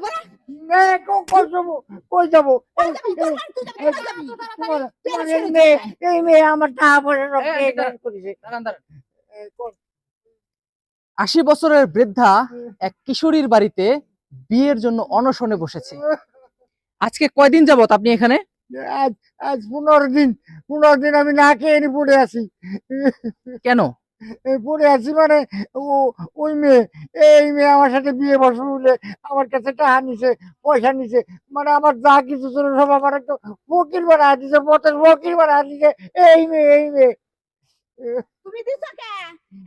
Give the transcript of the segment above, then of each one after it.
বড় ক- কই যাব? কই যাব? এই। মেয়ে আমার টাকা পয়সা সব করেছে। আশি বছরের বৃদ্ধা এক কিশোরীর বাড়িতে বিয়ের জন্য অনশনে বসেছে। আজকে কয়দিন যাবত আপনি এখানে? আজ আজ পনেরো দিন। পনেরো দিন আমি না খেয়ে নি পড়ে আছি। কেন? পড়ে আছি মানে ও ওই মেয়ে এই মেয়ে আমার সাথে বিয়ে বসবে বলে আমার কাছে টাকা নিছে পয়সা নিছে মানে আমার যা কিছু ছিল সব আমার একটা ফকির বানা দিছে পথের ফকির বানা দিছে এই মেয়ে এই মেয়ে। তুমি দিছ কে?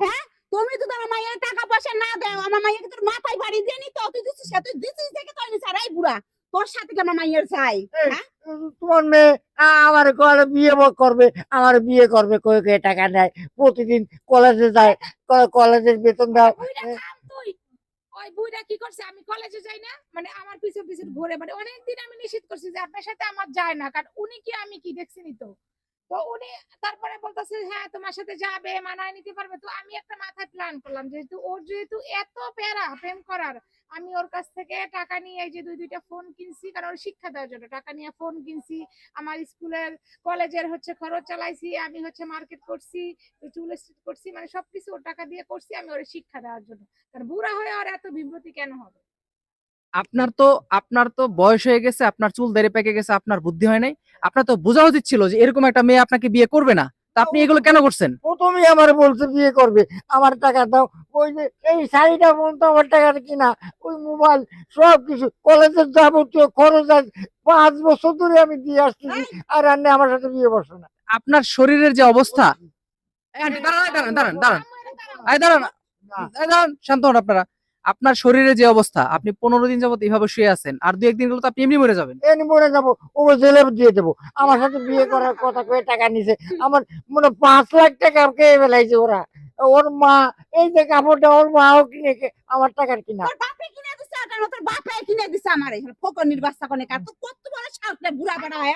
হ্যাঁ? তুমি তো তোমার মায়ের টাকা পয়সা না দাও আমার মাইয়াকে তোর মাথায় বাড়ি দিয়ে নি তো তুই দিছিস তুই দিছিস দেখে তো আমি সারাই বুড়া। তোর সাথে কি আমার মাইয়ের চাই? হ্যাঁ? তোমার মেয়ে আমার কলে বিয়ে করবে আমার বিয়ে করবে কয়ে কয়ে টাকা নেয়। প্রতিদিন কলেজে যায় কলেজের বেতন দাও। ওই বুইরা কি করছে? আমি কলেজে যাই না? মানে আমার পিছু পিছু ঘুরে মানে অনেকদিন আমি নিষেধ করছি যে আপনার সাথে আমার যায় না। কারণ উনি কি আমি কি দেখছিনি তো? তো উনি তারপরে বলতেছে হ্যাঁ তোমার সাথে যাবে, মানায় নিতে পারবে। তো আমি একটা মাথায় প্ল্যান করলাম, যেহেতু ওর যেহেতু এত প্যারা প্রেম করার, আমি ওর কাছ থেকে টাকা নিয়ে এই যে দুই দুইটা ফোন কিনছি, কারণ ওর শিক্ষা দেওয়ার জন্য টাকা নিয়ে ফোন কিনছি, আমার স্কুলের কলেজের হচ্ছে খরচ চালাইছি, আমি হচ্ছে মার্কেট করছি, চুল স্ট্রিট করছি মানে সবকিছু ওর টাকা দিয়ে করছি, আমি ওর শিক্ষা দেওয়ার জন্য। কারণ বুড়া হয়ে ওর এত বিব্রতি কেন হবে? আপনার তো আপনার তো বয়স হয়ে গেছে আপনার চুল দেড়ে পেকে গেছে আপনার বুদ্ধি হয় নাই। আপনার তো বোঝা উচিত ছিল যে এরকম একটা মেয়ে আপনাকে বিয়ে করবে না। তা আপনি এগুলো কেন করছেন? প্রথমেই আমার বলছে বিয়ে করবে আমার টাকা দাও। ওই যে এই শাড়িটা পর্যন্ত আমার টাকা কিনা ওই মোবাইল সব কিছু কলেজের যাবতীয় খরচ আজ পাঁচ বছর ধরে আমি দিয়ে আসতেছি আর রান্না আমার সাথে বিয়ে বসে না। আপনার শরীরের যে অবস্থা দাঁড়ান দাঁড়ান দাঁড়ান দাঁড়ান। দাঁড়ান দাঁড়ান শান্ত হন আপনারা। আপনার শরীরে যে অবস্থা, আপনি পনেরো দিন যাবত এইভাবে শুয়ে আছেন, আর দু একদিন গেলে তো আপনি এমনি মরে যাবেন। এমনি মরে যাব ও জেলে দিয়ে দেবো। আমার সাথে বিয়ে করার কথা কয়ে টাকা নিছে, আমার মনে পাঁচ লাখ টাকা কে বেলাইছে ওরা। ওর মা এই যে কাপড়টা ওর মাও কিনে খে- আমার টাকার কিনা। কিনে কিনে হয়?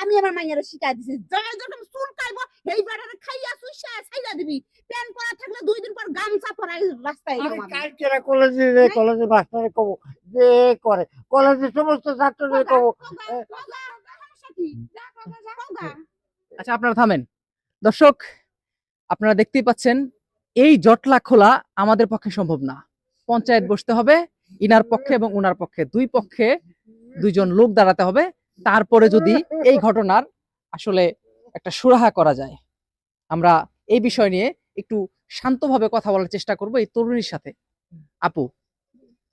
আমি আমার মাইয়ের শিখাই দিছি জয় যখন চুল কাইবো এই বেড়ারে খাইয়া সুইসা দিবি। প্যান পরা থাকলে দুই দিন পর গামছা রাস্তায় কলেজে কলেজে মাস্টারে কবো যে করে। কলেজের সমস্ত ছাত্রদের কবো। আচ্ছা আপনারা থামেন। দর্শক আপনারা দেখতেই পাচ্ছেন এই জটলা খোলা আমাদের পক্ষে সম্ভব না। পঞ্চায়েত বসতে হবে ইনার পক্ষে এবং উনার পক্ষে। দুই পক্ষে দুইজন লোক দাঁড়াতে হবে। তারপরে যদি এই ঘটনার আসলে একটা সুরাহা করা যায় আমরা এই বিষয় নিয়ে একটু শান্তভাবে কথা বলার চেষ্টা করব এই তরুণীর সাথে। আপু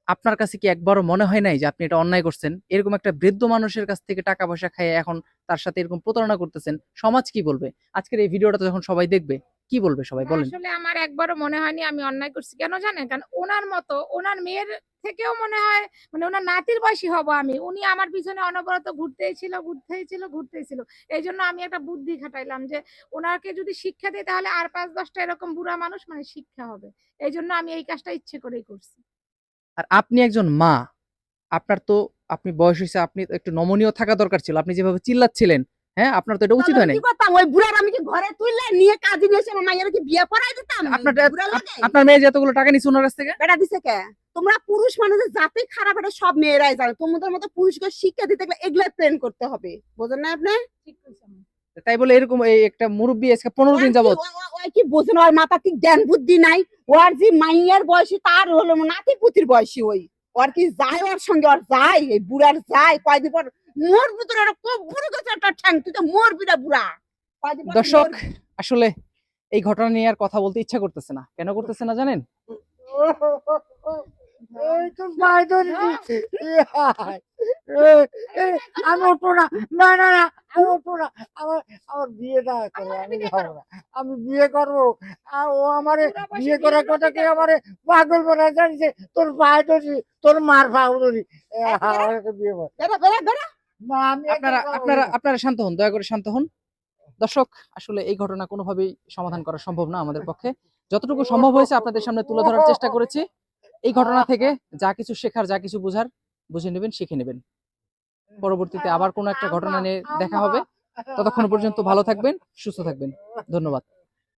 আপনার কাছে কি একবারও মনে হয় নাই যে আপনি এটা অন্যায় করছেন? এরকম একটা বৃদ্ধ মানুষের কাছ থেকে টাকা পয়সা খাইয়ে এখন তার সাথে এরকম প্রতারণা করতেছেন, সমাজ কি বলবে? আজকের এই ভিডিওটা যখন সবাই দেখবে, কি বলবে সবাই? বলেন। আসলে আমার একবারও মনে হয়নি আমি অন্যায় করছি। কেন জানেন? কারণ ওনার মতো, ওনার মেয়ের থেকেও মনে হয় মানে ওনার নাতির বয়সী হব আমি। উনি আমার পিছনে অনবরত ঘুরতেই ছিল ঘুরতেই ছিল ঘুরতেই ছিল। এই জন্য আমি একটা বুদ্ধি খাটাইলাম যে ওনাকে যদি শিক্ষা দিই তাহলে আর পাঁচ দশটা এরকম বুড়া মানুষ মানে শিক্ষা হবে। এই জন্য আমি এই কাজটা ইচ্ছে করেই করছি। আর আপনি একজন মা আপনার তো আপনি বয়স হয়েছে আপনি একটু নমনীয় থাকা দরকার ছিল আপনি যেভাবে চিল্লাচ্ছিলেন হ্যাঁ? আপনার তো এটা উচিত হয় করতাম? ওই বুড়ার আমি কি ঘরে তুললে নিয়ে কাজে নিয়ে এসে আমার মাইয়ের কি বিয়ে করাই দিতাম? আপনার আপনার মেয়ে যে এতগুলো টাকা নিচ্ছে ওনার কাছ থেকে? বেটা দিছে কে? তোমরা পুরুষ মানুষের জাতি খারাপ এটা সব মেয়েরাই জানে। তোমাদের মতো পুরুষকে শিক্ষা দিতে গেলে এগুলো প্লেন করতে হবে। বোঝেন না আপনি? ঠিক কইছেন। তাই বলে এরকম এই একটা মুরব্বী আজকে পনেরো দিন যাবত কি- বোঝেন ওর মাথা কি জ্ঞান বুদ্ধি নাই ওর যে মাইয়ার বয়সী তার হলো নাতি পুতির বয়সী ওই। ওর কি যায় ওর সঙ্গে ওর যায় এই বুড়ার যায় কয়দিন পর মোর ভিতরে বুড়ো গেছে একটা ঠ্যাং তুই তো মোর বিড়া। বুড়া দর্শক আসলে এই ঘটনা নিয়ে আর কথা বলতে ইচ্ছা করতেছে না। কেন করতেছে না জানেন? আমি উঠবো না। না না না আমি উঠবো না। আমার আমার বিয়ে না আমি যাব না। আমি বিয়ে করব। আর ও আমারে বিয়ে করার কথা কে আমারে পাগল বানা জানিছে? তোর ভাই ধরি তোর মার পাও ধরি বিয়ে কর। আপনারা আপনারা আপনারা শান্ত হন দয়া করে শান্ত হন। দর্শক আসলে এই ঘটনা কোনোভাবেই সমাধান করা সম্ভব না আমাদের পক্ষে। যতটুকু সম্ভব হয়েছে আপনাদের সামনে তুলে ধরার চেষ্টা করেছি। এই ঘটনা থেকে যা কিছু শেখার যা কিছু বোঝার বুঝে নেবেন শিখে নেবেন। পরবর্তীতে আবার কোনো একটা ঘটনা নিয়ে দেখা হবে। ততক্ষণ পর্যন্ত ভালো থাকবেন সুস্থ থাকবেন। ধন্যবাদ।